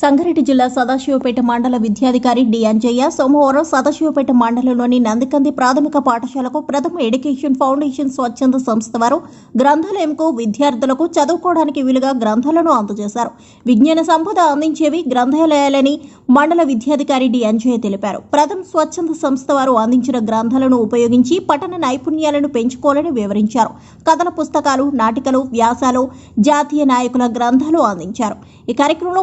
సంగారెడ్డి జిల్లా సదాశివపేట మండల విద్యాధికారి డి అంజయ్య సోమవారం సదాశివపేట మండలంలోని నందికంది ప్రాథమిక పాఠశాలకు ప్రథమ ఎడ్యుకేషన్ ఫౌండేషన్ స్వచ్ఛంద సంస్థ వారు గ్రంథాలయంకు విద్యార్థులకు చదువుకోవడానికి వీలుగా గ్రంథాలను అందజేశారు. విజ్ఞాన సంపద అందించేవి గ్రంథాలయాలని మండల విద్యాధికారి డి అంజయ్య తెలిపారు. ప్రథమ స్వచ్ఛంద సంస్థ వారు అందించిన గ్రంథాలను ఉపయోగించి పఠన నైపుణ్యాలను పెంచుకోవాలని వివరించారు. కథల పుస్తకాలు నాటికలు వ్యాసాలు జాతీయ నాయకుల గ్రంథాలు అందించారు. ఈ కార్యక్రమంలో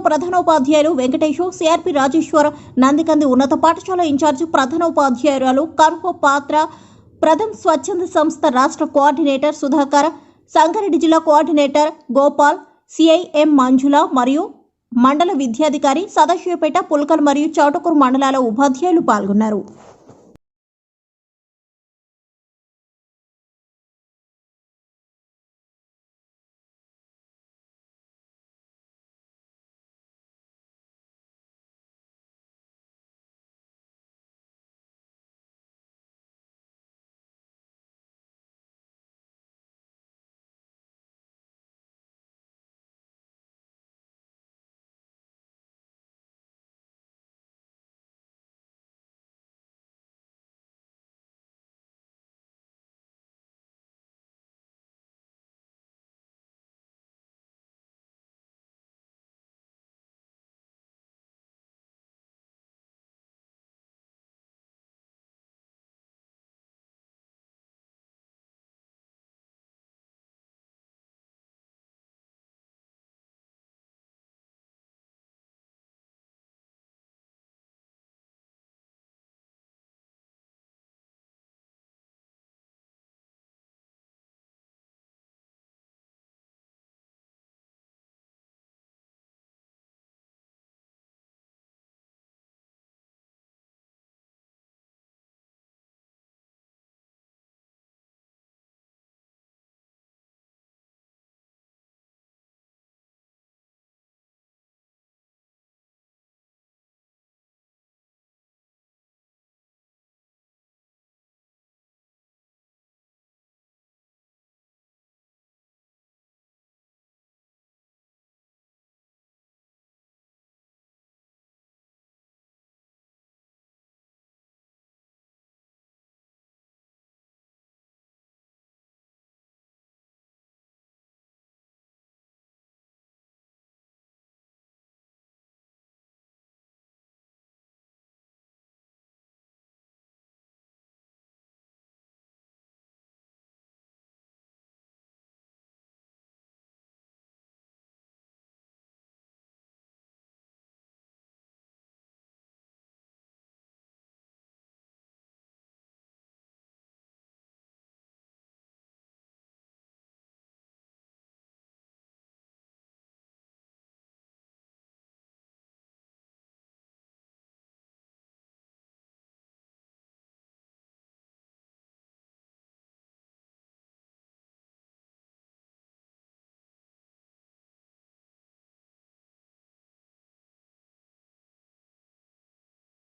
ఉపాధ్యాయులు వెంకటేశు సిఆర్పి రాజేశ్వర్ నందికంది ఉన్నత పాఠశాల ఇన్ఛార్జి ప్రధానోపాధ్యాయురాలు కర్హో పాత్ర ప్రథమ్ స్వచ్ఛంద సంస్థ రాష్ట్ర కోఆర్డినేటర్ సుధాకర్ సంగారెడ్డి జిల్లా కోఆర్డినేటర్ గోపాల్ సిఐఎం మంజుల మరియు మండల విద్యాధికారి సదాశివపేట పుల్కల్ మరియు చౌటకూరు మండలాల ఉపాధ్యాయులు పాల్గొన్నారు.